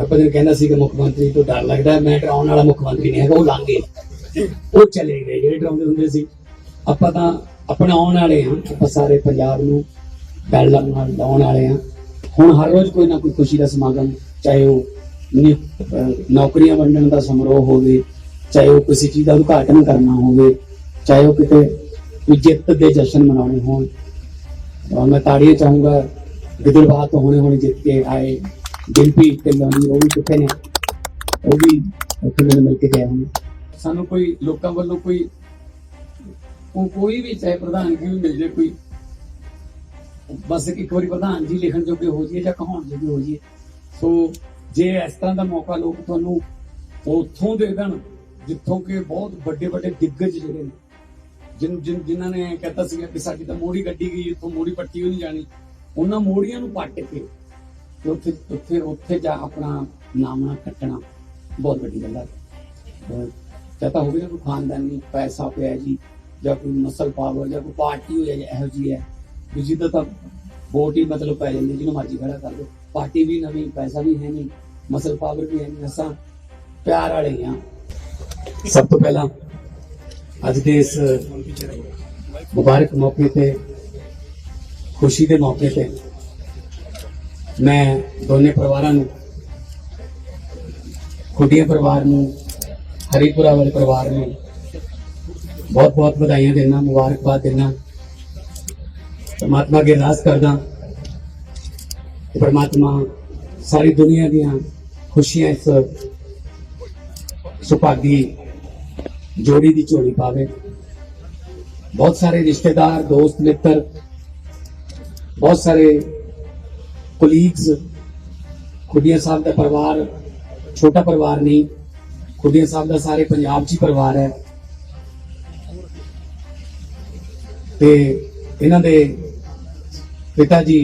ਆਪਾਂ ਜਦੋਂ ਕਹਿੰਦਾ ਸੀ ਕਿ ਮੁੱਖ ਮੰਤਰੀ ਤੋਂ ਡਰ ਲੱਗਦਾ, ਮੈਂ ਡਰਾਉਣ ਵਾਲਾ ਮੁੱਖ ਮੰਤਰੀ ਨਹੀਂ ਹੈਗਾ, ਉਹ ਲਾਂਗੇ ਉਹ ਚਲੇ ਗਏ, ਜਿਹੜੇ ਡਰਾਉਂਦੇ ਹੁੰਦੇ ਸੀ। ਆਪਾਂ ਤਾਂ ਆਪਣੇ ਆਉਣ ਵਾਲੇ ਹਾਂ, ਆਪਾਂ ਸਾਰੇ ਪੰਜਾਬ ਨੂੰ ਬੈਲ ਨਾਲ ਲਾਉਣ ਵਾਲੇ ਹਾਂ। ਹੁਣ ਹਰ ਰੋਜ਼ ਕੋਈ ਨਾ ਕੋਈ ਖੁਸ਼ੀ ਦਾ ਸਮਾਗਮ, ਚਾਹੇ ਉਹ ਨੌਕਰੀਆਂ ਵੰਡਣ ਦਾ ਸਮਾਰੋਹ ਹੋਵੇ, ਚਾਹੇ ਉਹ ਕਿਸੇ ਚੀਜ਼ ਦਾ ਉਦਘਾਟਨ ਕਰਨਾ ਹੋਵੇ, ਚਾਹੇ ਉਹ ਕਿਤੇ ਕੋਈ ਜਿੱਤ ਦੇ ਜਸ਼ਨ ਮਨਾਉਣੇ ਹੋਣ। ਮੈਂ ਤਾੜੀਆਂ ਚਾਹੂੰਗਾ, ਗਿੱਦੜਬਾਹ ਤੋਂ ਹੁਣੇ ਹੁਣੇ ਜਿੱਤ ਕੇ ਆਏ। ਗਿਲਪੀ ਤੇ ਲੋਨੀ ਉਹ ਵੀ ਕਿੱਥੇ ਨੇ? ਉਹ ਵੀ ਉੱਥੇ ਮੈਨੂੰ ਮਿਲ ਕੇ ਗਏ ਹਨ ਸਾਨੂੰ ਕੋਈ, ਲੋਕਾਂ ਵੱਲੋਂ ਕੋਈ ਕੋਈ ਵੀ ਚਾਹੇ ਪ੍ਰਧਾਨ ਕੀ ਵੀ ਮਿਲ ਜੇ ਕੋਈ, ਬਸ ਇੱਕ ਵਾਰੀ ਪ੍ਰਧਾਨ ਜੀ ਲਿਖਣ ਜੋਗੇ ਹੋ ਜਾਈਏ ਜਾਂ ਕਹਾਉਣ ਜੋਗੇ ਹੋ ਜਾਈਏ। ਸੋ ਜੇ ਇਸ ਤਰ੍ਹਾਂ ਦਾ ਮੌਕਾ ਲੋਕ ਤੁਹਾਨੂੰ ਉੱਥੋਂ ਦੇ ਦੇਣ, ਜਿੱਥੋਂ ਕਿ ਬਹੁਤ ਵੱਡੇ ਵੱਡੇ ਦਿੱਗਜ ਜਿਹੜੇ ਨੇ, ਜਿਨ ਜਿਨ, ਜਿਨ੍ਹਾਂ ਨੇ ਕਹਤਾ ਸੀਗਾ ਕਿ ਸਾਡੀ ਤਾਂ ਮੋੜੀ ਗੱਡੀ ਗਈ ਇੱਥੋਂ ਮੋੜੀ ਪੱਟੀ ਹੋਈ ਜਾਣੀ। ਉਹਨਾਂ ਮੋੜੀਆਂ ਨੂੰ ਪੱਟ ਕੇ ਤੇ ਉੱਥੇ ਉੱਥੇ ਉੱਥੇ ਜਾ ਆਪਣਾ ਨਾਮਣਾ ਕੱਟਣਾ ਬਹੁਤ ਵੱਡੀ ਗੱਲ ਹੈ ਕਹਤਾ ਹੋਵੇ ਨਾ ਕੋਈ ਖਾਨਦਾਨੀ ਪੈਸਾ ਪਿਆ ਜੀ, ਜਾਂ ਕੋਈ ਮਸਲ ਪਾਵਰ ਜਾਂ ਕੋਈ ਪਾਰਟੀ ਹੋ ਜਾਏ ਇਹੋ ਜੀ ਹੈ ਵੀ ਤਾਂ ਵੋਟ ਹੀ ਮਤਲਬ ਪੈ ਜਾਂਦੀ, ਜਿਹਨੂੰ ਮਰਜ਼ੀ ਖੜਾ ਕਰ ਦੋ ਪਾਰਟੀ ਵੀ ਨਵੀਂ, ਪੈਸਾ ਵੀ ਹੈ ਨਹੀਂ ਮਸਲ ਪਾਵਰ ਵੀ ਹੈ ਨਹੀਂ, ਅਸਾਂ ਪਿਆਰ ਵਾਲੇ ਹਾਂ ਸਭ ਤੋਂ ਪਹਿਲਾਂ ਅੱਜ ਦੇ ਇਸ ਮੁਬਾਰਕ ਮੌਕੇ ਤੇ, ਖੁਸ਼ੀ ਦੇ ਮੌਕੇ ਤੇ ਮੈਂ ਦੋਨੇ ਪਰਿਵਾਰਾਂ ਨੂੰ, ਖੁੱਡੀਆਂ ਪਰਿਵਾਰ ਨੂੰ, ਹਰੀਪੁਰਾ ਵਾਲੇ ਪਰਿਵਾਰ ਨੂੰ ਬਹੁਤ ਬਹੁਤ ਵਧਾਈਆਂ ਦੇਣਾ ਮੁਬਾਰਕਬਾਦ ਦੇਣਾ ਪਰਮਾਤਮਾ ਅੱਗੇ ਅਰਦਾਸ ਕਰਦਾ। ਪਰਮਾਤਮਾ ਸਾਰੀ ਦੁਨੀਆ ਦੀਆਂ ਖੁਸ਼ੀਆਂ ਇਸ ਸੁਭਾਗੀ ਜੋੜੀ ਦੀ ਝੋਲੀ ਪਾਵੇ। ਬਹੁਤ ਸਾਰੇ ਰਿਸ਼ਤੇਦਾਰ, ਦੋਸਤ, ਮਿੱਤਰ, ਬਹੁਤ ਸਾਰੇ ਕੋਲੀਗਸ ਖੁੱਡੀਆਂ ਸਾਹਿਬ ਦਾ ਪਰਿਵਾਰ, ਛੋਟਾ ਪਰਿਵਾਰ ਨਹੀਂ, ਖੁੱਡੀਆਂ ਸਾਹਿਬ ਦਾ ਸਾਰੇ ਪੰਜਾਬ 'ਚ ਹੀ ਪਰਿਵਾਰ ਹੈ। ਤੇ ਇਹਨਾਂ ਦੇ ਪਿਤਾ ਜੀ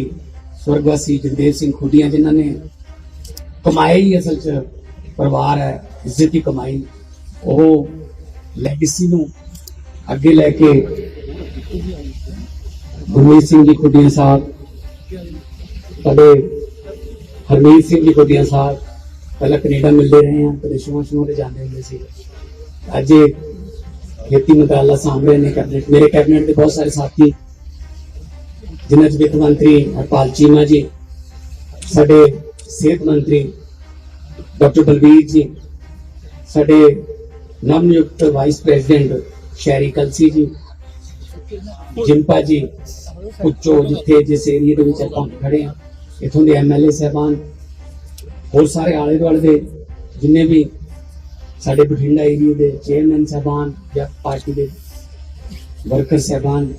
ਸਵਰਗਵਾਸੀ ਜਗਦੇਵ ਸਿੰਘ ਖੁੱਡੀਆਂ, ਜਿਨ੍ਹਾਂ ਨੇ ਕਮਾਈ ਹੀ ਅਸਲ 'ਚ ਪਰਿਵਾਰ ਹੈ, ਇੱਜ਼ਤ ਦੀ ਕਮਾਈ, ਉਹ ਲੈਗੇਸੀ ਨੂੰ ਅੱਗੇ ਲੈ ਕੇ ਗੁਰਮੀਤ ਸਿੰਘ ਜੀ ਖੁੱਡੀਆਂ ਸਾਹਿਬ ਸਾਡੇ ਹਰਮੀਤ ਸਿੰਘ ਜੀ ਖੁੱਡੀਆਂ ਸਾਹਿਬ ਪਹਿਲਾਂ ਕੈਨੇਡਾ ਮਿਲਦੇ ਰਹੇ ਆ ਕਦੇ ਸ਼ੁਰੂ ਸ਼ੁਰੂ ਤੇ ਜਾਂਦੇ ਹੁੰਦੇ ਸੀ। ਅੱਜ ਖੇਤੀ ਮੰਤਰਾਲਾ ਸਾਹਮਣੇ ਨੇ ਕੈਬਨਿਟ, ਮੇਰੇ ਕੈਬਨਿਟ ਦੇ ਬਹੁਤ ਸਾਰੇ ਸਾਥੀ, ਜਿਨ੍ਹਾਂ ਚ ਵਿੱਤ ਮੰਤਰੀ ਹਰਪਾਲ ਚੀਮਾ ਜੀ, ਸਾਡੇ ਸਿਹਤ ਮੰਤਰੀ ਡਾਕਟਰ ਬਲਬੀਰ ਜੀ, ਸਾਡੇ ਨਵਨਿਯੁਕਤ ਵਾਈਸ ਪ੍ਰੈਜ਼ੀਡੈਂਟ ਸ਼ੈਰੀ ਕਲਸੀ ਜੀ, ਜਿੰਪਾ ਜੀ, ਪੁੱਛੋ ਜਿੱਥੇ ਜਿਸ ਏਰੀਏ ਦੇ ਵਿੱਚ ਆਪਾਂ ਖੜੇ ਆ। ਇਥੋਂ ਦੇ ਐਮਐਲਏ ਸਹਿਬਾਨ, ਹੋਰ ਸਾਰੇ ਆਲੇ ਦੁਆਲੇ ਦੇ ਜਿੰਨੇ ਵੀ ਸਾਡੇ ਬਠਿੰਡਾ ਏਰੀਏ ਦੇ ਚੇਅਰਮੈਨ ਸਹਿਬਾਨ ਜਾਂ ਪਾਰਟੀ ਦੇ ਵਰਕਰ ਸਹਿਬਾਨ,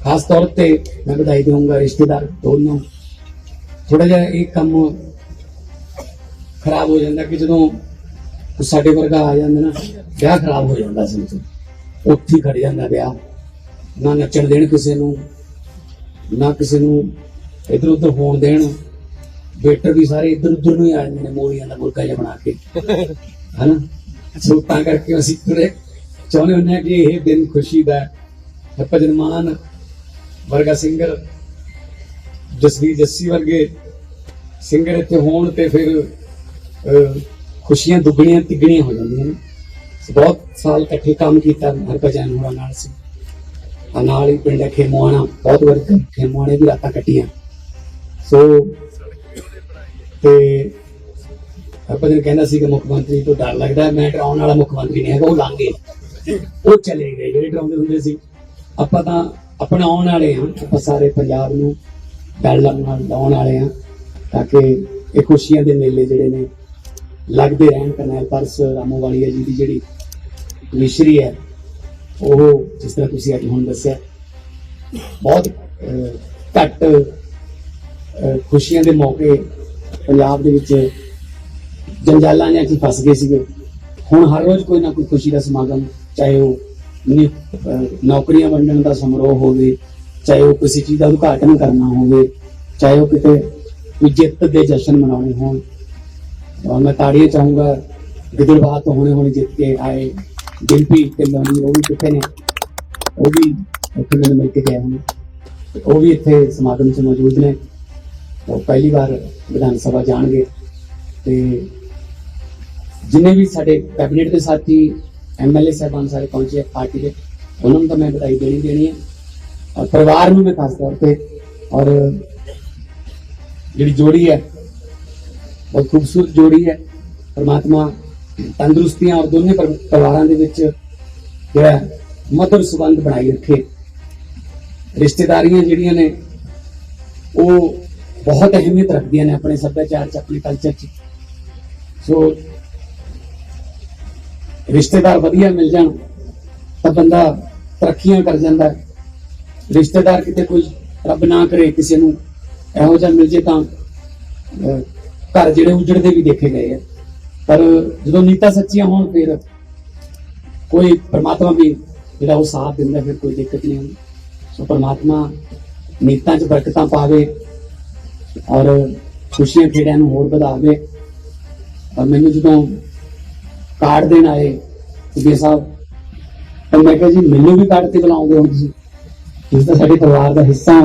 ਖਾਸ ਤੌਰ ਤੇ ਮੈਂ ਵਧਾਈ ਦੇਵਾਂਗਾ ਰਿਸ਼ਤੇਦਾਰ ਦੋਨੋਂ। ਥੋੜਾ ਜਿਹਾ ਇਹ ਕੰਮ ਖਰਾਬ ਹੋ ਜਾਂਦਾ ਕਿ ਜਦੋਂ ਸਾਡੇ ਵਰਗਾ ਆ ਜਾਂਦਾ ਨਾ, ਵਿਆਹ ਖਰਾਬ ਹੋ ਜਾਂਦਾ ਸੀ ਉੱਥੇ। ਹੀ ਖੜ ਜਾਂਦਾ ਵਿਆਹ। ਨਾ ਨੱਚਣ ਦੇਣ ਕਿਸੇ ਨੂੰ, ਨਾ ਕਿਸੇ ਨੂੰ ਇਧਰ ਉਧਰ ਹੋਣ ਦੇਣ। ਵੇਟਰ ਵੀ ਸਾਰੇ ਇੱਧਰ ਉੱਧਰ ਨੂੰ ਹੀ ਆ ਜਾਂਦੇ ਨੇ ਮੋਰੀਆਂ ਦਾ ਮੁਰਗਾ ਜਿਹਾ ਬਣਾ ਕੇ। ਹਨਾ? ਸੋ ਤਾਂ ਕਰਕੇ ਅਸੀਂ ਥੋੜੇ ਚਾਹੁੰਦੇ ਹੁੰਦੇ ਹਾਂ ਕਿ ਇਹ ਦਿਨ ਖੁਸ਼ੀ ਦਾ ਹੈ। ਭਜਨ ਵਰਗਾ ਸਿੰਗਰ ਜਸਵੀਰ ਜੱਸੀ ਵਰਗੇ ਸਿੰਗਰ ਇੱਥੇ ਹੋਣ ਤੇ ਫਿਰ ਅਹ, ਖੁਸ਼ੀਆਂ ਦੁੱਗਣੀਆਂ ਤਿੱਗਣੀਆਂ ਹੋ ਜਾਂਦੀਆਂ ਨੇ। ਬਹੁਤ ਸਾਲ ਇਕੱਠੇ ਕੰਮ ਕੀਤਾ ਹਰਭਜਨ ਹੋਰਾਂ ਨਾਲ ਸੀ ਆ ਨਾਲ ਹੀ ਪਿੰਡ ਹੈ ਖੇਮੋਆਣਾ ਬਹੁਤ ਵਾਰ ਖੇਮੋਆਣੇ ਵੀ ਰਾਤਾਂ ਕੱਟੀਆਂ। ਸੋ ਤੇ ਹਰਭਜਨ ਕਹਿੰਦਾ ਸੀ ਕਿ ਮੁੱਖ ਮੰਤਰੀ ਤੋਂ ਡਰ ਲੱਗਦਾ, ਮੈਂ ਡਰਾਉਣ ਵਾਲਾ ਮੁੱਖ ਮੰਤਰੀ ਨਹੀਂ ਹੈਗਾ, ਉਹ ਲਾਂਗੇ ਉਹ ਚਲੇ ਗਏ, ਜਿਹੜੇ ਡਰਾਉਂਦੇ ਹੁੰਦੇ ਸੀ। ਆਪਾਂ ਤਾਂ ਆਪਣੇ ਆਉਣ ਵਾਲੇ ਹਾਂ, ਆਪਾਂ ਸਾਰੇ ਪੰਜਾਬ ਨੂੰ ਬੈਲ ਨਾਲ ਲਾਉਣ ਵਾਲੇ ਹਾਂ, ਤਾਂ ਕਿ ਇਹ ਖੁਸ਼ੀਆਂ ਦੇ ਮੇਲੇ ਜਿਹੜੇ ਨੇ, ਲੱਗਦੇ ਰਹਿਣ। ਕਰਨੈਲ ਪਰਸ, ਰਾਮੋਵਾਲੀਆ ਜੀ ਦੀ ਜਿਹੜੀ ਮਿਸ਼ਰੀ ਹੈ, ਉਹ ਜਿਸ ਤਰ੍ਹਾਂ ਤੁਸੀਂ ਅੱਜ ਹੁਣ ਦੱਸਿਆ, ਬਹੁਤ ਘੱਟ ਖੁਸ਼ੀਆਂ ਦੇ ਮੌਕੇ ਪੰਜਾਬ ਦੇ ਵਿੱਚ ਜੰਜਾਲਾਂ ਨੇ ਚ ਫਸ ਗਏ ਸੀਗੇ। ਹੁਣ ਹਰ ਰੋਜ਼ ਕੋਈ ਨਾ ਕੋਈ ਖੁਸ਼ੀ ਦਾ ਸਮਾਗਮ, ਚਾਹੇ ਉਹ ਨੌਕਰੀਆਂ ਵੰਡਣ ਦਾ ਸਮਾਰੋਹ ਹੋਵੇ, ਚਾਹੇ ਉਹ ਕਿਸੇ ਚੀਜ਼ ਦਾ ਉਦਘਾਟਨ ਕਰਨਾ ਹੋਵੇ, ਚਾਹੇ ਉਹ ਕਿਤੇ ਕੋਈ ਜਿੱਤ ਦੇ ਜਸ਼ਨ ਮਨਾਉਣੇ ਹੋਣ। ਔਰ ਮੈਂ ਤਾੜੀਆਂ ਚਾਹੂੰਗਾ ਗਿੱਦੜਬਾਹ ਤੋਂ ਹੁਣੇ ਹੁਣੇ ਜਿੱਤ ਕੇ ਆਏ ਗਿਲਪੀ ਤੇ ਲੋਨੀ ਉਹ ਵੀ ਕਿੱਥੇ ਨੇ? ਉਹ ਵੀ ਉੱਥੇ ਮੈਨੂੰ ਮਿਲ ਕੇ ਗਏ ਹਨ ਉਹ ਵੀ ਇੱਥੇ ਸਮਾਗਮ 'ਚ ਮੌਜੂਦ ਨੇ। ਉਹ ਪਹਿਲੀ ਵਾਰ ਵਿਧਾਨ ਸਭਾ ਜਾਣਗੇ ਤੇ ਜਿੰਨੇ ਵੀ ਸਾਡੇ ਕੈਬਨਿਟ ਦੇ ਸਾਥੀ ਐਮਐਲਏ ਸਾਹਿਬਾਨ ਸਾਰੇ ਪਹੁੰਚੇ ਪਾਰਟੀ ਦੇ, ਉਹਨਾਂ ਨੂੰ ਤਾਂ ਮੈਂ ਵਧਾਈ ਦੇਣੀ ਦੇਣੀ ਹੈ ਔਰ ਪਰਿਵਾਰ ਨੂੰ ਮੈਂ ਖਾਸ ਤੌਰ ਤੇ ਔਰ ਜਿਹੜੀ ਜੋੜੀ ਹੈ, ਬਹੁਤ ਖੂਬਸੂਰਤ ਜੋੜੀ ਹੈ, ਪਰਮਾਤਮਾ ਤੰਦਰੁਸਤੀਆਂ ਔਰ ਦੋਨੇ ਪਰ- ਪਰਿਵਾਰਾਂ ਦੇ ਵਿੱਚ ਜਿਹੜਾ ਮਧੁਰ ਸੰਬੰਧ ਬਣਾਈ ਰੱਖੇ। ਰਿਸ਼ਤੇਦਾਰੀਆਂ ਜਿਹੜੀਆਂ ਨੇ, ਉਹ ਬਹੁਤ ਅਹਿਮੀਅਤ ਰੱਖਦੀਆਂ ਨੇ ਆਪਣੇ ਸੱਭਿਆਚਾਰ 'ਚ, ਆਪਣੇ ਕਲਚਰ 'ਚ। ਸੋ ਰਿਸ਼ਤੇਦਾਰ ਵਧੀਆ ਮਿਲ ਜਾਣ, ਤਾਂ ਬੰਦਾ ਤਰੱਕੀਆਂ ਕਰ ਜਾਂਦਾ। ਰਿਸ਼ਤੇਦਾਰ ਕਿਤੇ ਕੋਈ ਰੱਬ ਨਾ ਕਰੇ, ਕਿਸੇ ਨੂੰ ਇਹੋ ਜਿਹਾ ਮਿਲ ਜੇ ਤਾਂ ਘਰ ਜਿਹੜੇ ਉਜੜਦੇ ਵੀ ਦੇਖੇ ਗਏ ਆ। ਪਰ ਜਦੋਂ ਨੀਤਾਂ ਸੱਚੀਆਂ ਹੋਣ, ਫਿਰ ਕੋਈ ਪਰਮਾਤਮਾ ਵੀ ਜਿਹੜਾ ਉਹ ਸਾਥ ਦਿੰਦਾ, ਫਿਰ ਕੋਈ ਦਿੱਕਤ ਨਹੀਂ ਹੁੰਦੀ। ਸੋ ਪਰਮਾਤਮਾ ਨੀਤਾਂ 'ਚ ਬਰਕਤਾਂ ਪਾਵੇ। ਔਰ ਖੁਸ਼ੀਆਂ ਖੇੜਿਆਂ ਨੂੰ ਹੋਰ ਵਧਾਵੇ। ਔਰ ਮੈਨੂੰ ਜਦੋਂ ਕਾਰਡ ਦੇਣ ਆਏ ਜੀ ਸਾਹਿਬ, ਤਾਂ ਮੈਂ ਕਿਹਾ ਜੀ, ਮੈਨੂੰ ਵੀ ਕਾਰਡ ਤੇ ਬੁਲਾਉਂਗੇ ਹੁਣ ਤੁਸੀਂ। ਇਸ ਦਾ ਸਾਡੇ ਪਰਿਵਾਰ ਦਾ ਹਿੱਸਾ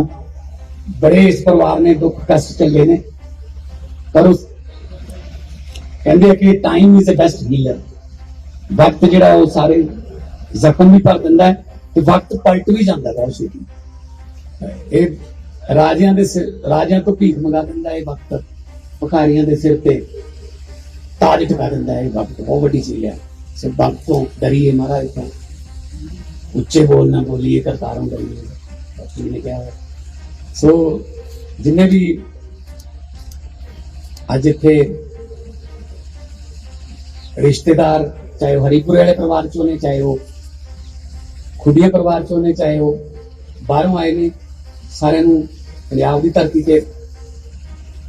ਬੜੇ ਇਸ ਪਰਿਵਾਰ ਨੇ ਦੁੱਖ ਕਸ਼ਟ ਚੱਲੇ ਨੇ। ਪਰ ਉਸ ਕਹਿੰਦੇ ਕਿ time is a best healer ਵਕਤ ਜਿਹੜਾ ਉਹ ਸਾਰੇ ਜ਼ਖਮ ਵੀ ਭਰ ਦਿੰਦਾ ਹੈ ਤੇ ਵਕਤ ਪਲਟ ਵੀ ਜਾਂਦਾ ਬਹੁਤ ਛੇਤੀ। ਇਹ ਰਾਜਿਆਂ ਦੇ ਸਿਰ, ਰਾਜਿਆਂ ਤੋਂ ਭੀਖ ਮੰਗਾ ਦਿੰਦਾ ਇਹ ਵਕਤ, ਭਿਖਾਰੀਆਂ ਦੇ ਸਿਰ ਤੇ ਤਾਜ ਟਿਕਾ ਦਿੰਦਾ ਹੈ ਇਹ ਵਕਤ, ਬਹੁਤ ਵੱਡੀ ਚੀਜ਼ ਹੈ। ਸੇ ਵਕਤ ਤੋਂ ਡਰੀਏ ਮਹਾਰਾਜ ਤੋਂ। ਉੱਚੇ ਬੋਲਣਾ ਬੋਲੀਏ, ਕਰਤਾਰੋਂ ਡਰੀਏ ਬਾਕੀ ਨੇ ਕਿਹਾ ਸੋ, ਜਿੰਨੇ ਵੀ ਅੱਜ ਇੱਥੇ ਰਿਸ਼ਤੇਦਾਰ, ਚਾਹੇ ਉਹ ਹਰੀਪੁਰ ਵਾਲੇ ਪਰਿਵਾਰ ਚੋਂ ਨੇ, ਚਾਹੇ ਉਹ ਖੁੱਡੀਆਂ ਪਰਿਵਾਰ ਚੋਂ ਨੇ, ਚਾਹੇ ਉਹ ਬਾਹਰੋਂ ਆਏ ਨੇ ਸਾਰਿਆਂ ਨੂੰ ਪੰਜਾਬ ਦੀ ਧਰਤੀ ਤੇ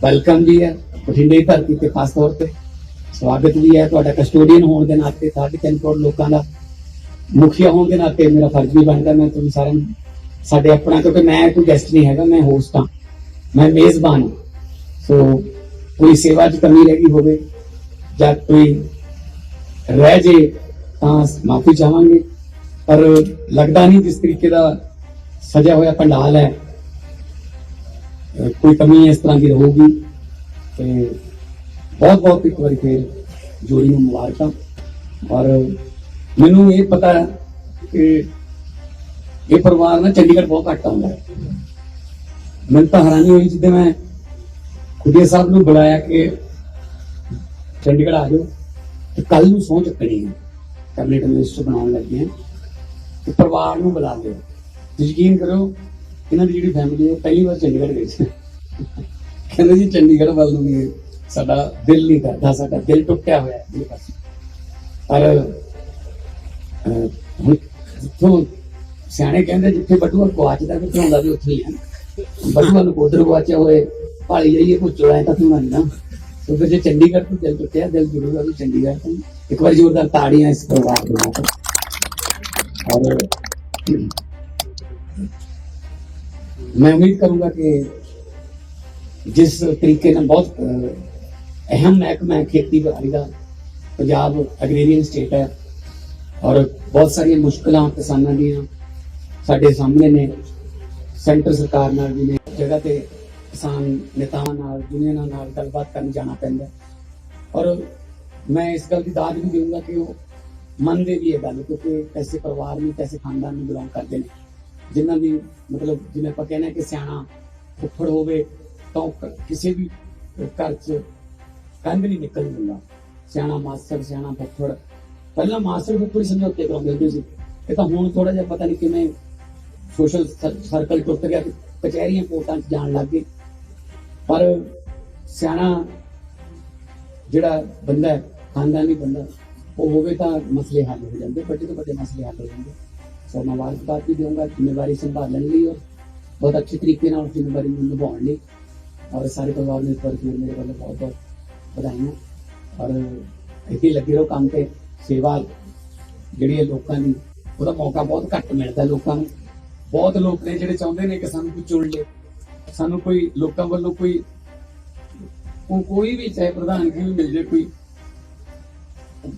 ਵੈਲਕਮ ਵੀ ਹੈ, ਬਠਿੰਡੇ ਦੀ ਧਰਤੀ ਤੇ ਖਾਸ ਤੌਰ ਤੇ ਸਵਾਗਤ ਵੀ ਹੈ। ਤੁਹਾਡਾ ਕਸਟੋਡੀਅਨ ਹੋਣ ਦੇ ਨਾਤੇ 3.5 ਕਰੋੜ ਲੋਕਾਂ ਦਾ ਮੁਖੀਆ ਹੋਣ ਦੇ ਨਾਤੇ ਮੇਰਾ ਫਰਜ਼ ਵੀ ਬਣਦਾ, ਮੈਂ ਤੁਹਾਨੂੰ ਸਾਰਿਆਂ ਨੂੰ ਸਾਡੇ ਆਪਣਾ, ਕਿਉਂਕਿ ਮੈਂ ਕੋਈ ਗੈਸਟ ਨਹੀਂ ਹੈਗਾ, ਮੈਂ ਹੋਸਟ ਹਾਂ। ਮੈਂ ਮੇਜ਼ਬਾਨ ਹਾਂ। ਸੋ ਕੋਈ ਸੇਵਾ 'ਚ ਕਮੀ ਰਹਿ ਗਈ ਹੋਵੇ ਜਾਂ ਕੋਈ ਰਹਿ ਜੇ ਤਾਂ ਮਾਫੀ ਚਾਹਾਂਗੇ। ਪਰ ਲੱਗਦਾ ਨਹੀਂ ਜਿਸ ਤਰੀਕੇ ਦਾ ਸਜਾ ਹੋਇਆ ਪੰਡਾਲ ਹੈ ਕੋਈ ਕਮੀ ਇਸ ਤਰ੍ਹਾਂ ਦੀ ਰਹੂਗੀ ਤੇ ਬਹੁਤ ਬਹੁਤ ਇੱਕ ਵਾਰੀ ਫੇਰ ਜੋੜੀ ਨੂੰ ਮੁਬਾਰਕਾਂ। ਔਰ ਮੈਨੂੰ ਇਹ ਪਤਾ ਹੈ ਕਿ ਇਹ ਪਰਿਵਾਰ ਨਾ ਚੰਡੀਗੜ੍ਹ ਬਹੁਤ ਘੱਟ ਆਉਂਦਾ ਹੈ। ਮੈਨੂੰ ਤਾਂ ਹੈਰਾਨੀ ਹੋਈ ਜਦੋਂ ਮੈਂ ਖੁਦੇ ਸਾਹਿਬ ਨੂੰ ਬੁਲਾਇਆ ਕਿ ਚੰਡੀਗੜ੍ਹ ਆ ਜਾਓ ਤੇ ਕੱਲ ਨੂੰ ਸਹੁੰ ਚੱਕਣੀ ਹੈ। ਕੈਬਨਿਟ ਮਿਨਿਸਟਰ ਬਣਾਉਣ ਲੱਗੇ ਹਾਂ। ਤੇ ਪਰਿਵਾਰ ਨੂੰ ਬੁਲਾ ਲਿਓ। ਤੁਸੀਂ ਯਕੀਨ ਕਰੋ ਇਹਨਾਂ ਦੀ ਜਿਹੜੀ ਫੈਮਿਲੀ ਹੈ, ਪਹਿਲੀ ਵਾਰ ਚੰਡੀਗੜ੍ਹ ਗਈ ਸੀ। ਕਹਿੰਦੇ ਜੀ, ਚੰਡੀਗੜ੍ਹ ਵੱਲ ਨੂੰ ਨਹੀਂ ਸਾਡਾ ਦਿਲ ਨਹੀਂ ਕਰਦਾ, ਸਾਡਾ ਦਿਲ ਟੁੱਟਿਆ ਹੋਇਆ ਹੈ ਪਰ ਹੁਣ ਜਿੱਥੋਂ ਸਿਆਣੇ ਕਹਿੰਦੇ, ਜਿੱਥੇ ਬਟੂਆ ਗਵਾਚਦਾ ਫਿਰ ਹੁੰਦਾ ਵੀ ਉੱਥੇ ਹੀ ਹੈ ਬਟੂਆ ਨੂੰ ਕੋਦਰ ਗਵਾਚਿਆ ਹੋਏ, ਭਾਲੀ ਜਾਈਏ ਕੁਝ ਚੁਰਾਏ ਤਾਂ ਤੂੰ ਨਾ। ਸੋ ਜੇ ਚੰਡੀਗੜ੍ਹ ਤੋਂ ਦਿਲ ਟੁੱਟਿਆ, ਦਿਲ ਜੁੜੂਗਾ ਵੀ ਚੰਡੀਗੜ੍ਹ ਤੋਂ। ਇੱਕ ਵਾਰ ਜ਼ੋਰਦਾਰ ਤਾੜੀਆਂ ਇਸ ਪਰਿਵਾਰ ਦੇ ਨਾਲ। ਔਰ ਮੈਂ ਉਮੀਦ ਕਰੂੰਗਾ ਕਿ ਜਿਸ ਤਰੀਕੇ ਨਾਲ ਬਹੁਤ ਅਹਿਮ ਮਹਿਕਮਾ ਹੈ ਖੇਤੀਬਾੜੀ ਦਾ, ਪੰਜਾਬ ਐਗਰੀਰੀਅਨ ਸਟੇਟ ਹੈ ਔਰ ਬਹੁਤ ਸਾਰੀਆਂ ਮੁਸ਼ਕਲਾਂ ਕਿਸਾਨਾਂ ਦੀਆਂ ਸਾਡੇ ਸਾਹਮਣੇ ਨੇ, ਸੈਂਟਰ ਸਰਕਾਰ ਨਾਲ ਵੀ ਨੇ, ਜਗ੍ਹਾ ਤੇ ਕਿਸਾਨ ਨੇਤਾਵਾਂ ਨਾਲ, ਯੂਨੀਅਨਾਂ ਨਾਲ ਗੱਲਬਾਤ ਕਰਨ ਜਾਣਾ ਪੈਂਦਾ ਔਰ ਮੈਂ ਇਸ ਗੱਲ ਦੀ ਦਾਦ ਵੀ ਦੇਵਾਂਗਾ ਕਿ ਉਹ ਮੰਨਦੇ ਵੀ ਇਹ ਗੱਲ, ਕਿਉਂਕਿ ਐਸੇ ਪਰਿਵਾਰ ਨੂੰ ਐਸੇ ਖਾਨਦਾਨ ਨੂੰ ਬਿਲੋਂਗ ਕਰਦੇ ਨੇ। ਜਿਨ੍ਹਾਂ ਦੀ ਮਤਲਬ ਜਿਵੇਂ ਆਪਾਂ ਕਹਿੰਦੇ ਹਾਂ ਕਿ ਸਿਆਣਾ, ਫੁੱਫੜ ਹੋਵੇ ਤਾਂ ਉਹ ਕਿਸੇ ਵੀ ਘਰ 'ਚ ਕੰਧ ਨਹੀਂ ਨਿਕਲ ਦਿੰਦਾ। ਸਿਆਣਾ ਮਾਸਟਰ, ਸਿਆਣਾ ਫੁੱਫੜ। ਪਹਿਲਾਂ ਮਾਸਟਰ ਫੁੱਫੜ ਸਮਝੌਤੇ ਕਰਾਉਂਦੇ ਹੁੰਦੇ ਸੀ। ਇਹ ਤਾਂ ਹੁਣ ਥੋੜਾ ਜਿਹਾ ਪਤਾ ਨਹੀਂ ਕਿਵੇਂ ਸੋਸ਼ਲ ਸਰਕਲ ਟੁੱਟ ਗਿਆ ਕਚਹਿਰੀਆਂ ਕੋਰਟਾਂ 'ਚ ਜਾਣ ਲੱਗ ਗਏ। ਪਰ ਸਿਆਣਾ ਜਿਹੜਾ ਬੰਦਾ ਹੈ, ਖਾਨਦਾਨੀ ਬੰਦਾ, ਉਹ ਹੋਵੇ ਤਾਂ ਮਸਲੇ ਹੱਲ ਹੋ ਜਾਂਦੇ, ਵੱਡੇ ਤੋਂ ਵੱਡੇ ਮਸਲੇ ਹੱਲ ਹੋ ਜਾਂਦੇ। ਸੋ ਮੈਂ ਮੁਬਾਰਕਬਾਦ ਵੀ ਦਊਂਗਾ, ਜ਼ਿੰਮੇਵਾਰੀ ਸੰਭਾਲਣ ਲਈ ਔਰ ਬਹੁਤ ਅੱਛੇ ਤਰੀਕੇ ਨਾਲ ਜ਼ਿੰਮੇਵਾਰੀ ਨੂੰ ਨਿਭਾਉਣ ਲਈ। ਔਰ ਸਾਰੇ ਪਰਿਵਾਰ ਨੂੰ ਇਸ ਵਾਰ ਫਿਰ ਮੇਰੇ ਵੱਲੋਂ ਬਹੁਤ ਬਹੁਤ ਵਧਾਈਆਂ। ਔਰ ਇੱਥੇ ਲੱਗੇ ਰਹੋ ਕੰਮ ਤੇ, ਸੇਵਾ ਜਿਹੜੀ ਹੈ ਲੋਕਾਂ ਦੀ, ਉਹਦਾ ਮੌਕਾ ਬਹੁਤ ਘੱਟ ਮਿਲਦਾ ਲੋਕਾਂ ਨੂੰ। ਬਹੁਤ ਲੋਕ ਨੇ ਜਿਹੜੇ ਚਾਹੁੰਦੇ ਨੇ ਕਿ ਸਾਨੂੰ ਕੋਈ ਚੁਣ ਲੇ ਸਾਨੂੰ ਕੋਈ, ਲੋਕਾਂ ਵੱਲੋਂ ਕੋਈ ਕੋਈ ਵੀ ਚਾਹੇ ਪ੍ਰਧਾਨਗੀ ਵੀ ਮਿਲ ਜੇ ਕੋਈ।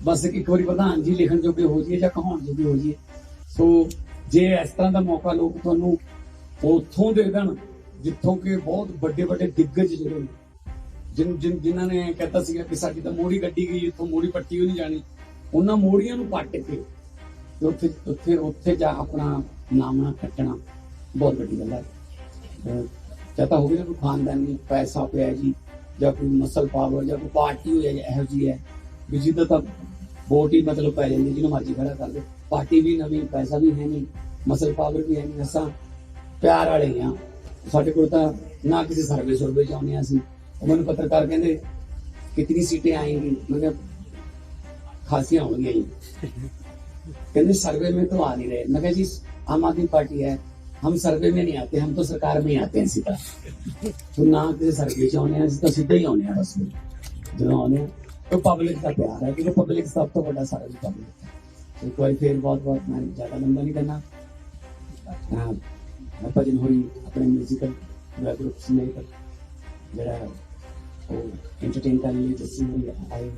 ਬਸ ਇੱਕ ਵਾਰੀ ਪ੍ਰਧਾਨ ਜੀ ਲਿਖਣ ਜੋਗੇ ਹੋ ਜਾਈਏ ਜਾਂ ਕਹਾਉਣ ਜੋਗੇ ਹੋ ਜਾਈਏ। ਸੋ ਜੇ ਇਸ ਤਰ੍ਹਾਂ ਦਾ ਮੌਕਾ ਲੋਕ ਤੁਹਾਨੂੰ ਉੱਥੋਂ ਦੇ ਦੇਣ, ਜਿੱਥੋਂ ਕਿ ਬਹੁਤ ਵੱਡੇ ਵੱਡੇ ਦਿੱਗਜ ਜਿਹੜੇ ਨੇ, ਜਿਨ ਜਿਨ, ਜਿਨ੍ਹਾਂ ਨੇ ਕਹਤਾ ਸੀਗਾ ਕਿ ਸਾਡੀ ਤਾਂ ਮੋੜੀ ਗੱਡੀ ਗਈ ਇੱਥੋਂ ਮੋੜੀ ਪੱਟੀ ਹੋਈ ਨਹੀਂ ਜਾਣੀ, ਉਹਨਾਂ ਮੋੜੀਆਂ ਨੂੰ ਪੱਟ ਕੇ ਤੇ ਉੱਥੇ ਉੱਥੇ ਉੱਥੇ ਜਾ ਆਪਣਾ ਨਾਮਣਾ ਕੱਟਣਾ ਬਹੁਤ ਵੱਡੀ ਗੱਲ ਹੈ। ਅਹ ਜਾਂ ਤਾਂ ਹੋਵੇ ਨਾ ਕੋਈ ਖਾਨਦਾਨੀ ਪੈਸਾ ਪਿਆ ਜੀ, ਜਾਂ ਕੋਈ ਮਸਲ ਪਾਵਰ ਜਾਂ ਕੋਈ ਪਾਰਟੀ ਹੋਈ ਹੈ ਜਾਂ ਇਹੋ ਜਿਹੀ ਹੈ, ਵੀ ਜਿਹਦਾ ਤਾਂ ਵੋਟ ਹੀ ਮਤਲਬ ਪੈ ਜਾਂਦੀ, ਜਿਹਨੂੰ ਮਰਜ਼ੀ ਖੜਾ ਕਰ ਦੇ ਪਾਰਟੀ ਵੀ ਨਵੀਂ ਪੈਸਾ ਵੀ ਹੈ ਨਹੀਂ ਮਸਲ ਪਾਵਰ ਵੀ ਹੈ ਨਹੀਂ ਅਸਾਂ ਪਿਆਰ ਵਾਲੇ ਆ ਸਾਡੇ ਕੋਲ ਤਾਂ ਨਾ ਕਿਸੇ ਸਰਵੇ ਸਰਵੇ ਚਾਹੁੰਦੇ ਆ ਅਸੀਂ ਮੈਨੂੰ ਪੱਤਰਕਾਰ ਕਹਿੰਦੇ ਕਿੰਨੀ ਸੀਟਾਂ ਆਏਗੀ ਮੈਂ ਕਿਹਾ खासियां हो गई कहते सर्वे में तो आ नहीं रहे मैं जी आम आदमी पार्टी है हम सर्वे में नहीं आते हम तो सरकार में ही आते हैं सीधा तो ना किसी सर्वे च आने तो सीधा ही आने बस जो आने तो पब्लिक का प्यार है क्योंकि पब्लिक सब तो बड़ा सारा पब्लिक एक बार फिर बहुत बहुत हाँ, मैं ज़्यादा लंबा नहीं करना हाँ भजन हो रही अपने म्यूजिकल ग्रुप से जरा वो कर लिए, जिससे मेरी आई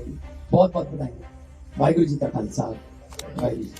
बहुत बहुत बधाई। वाहगुरु जी का खालसा। वाहू जी।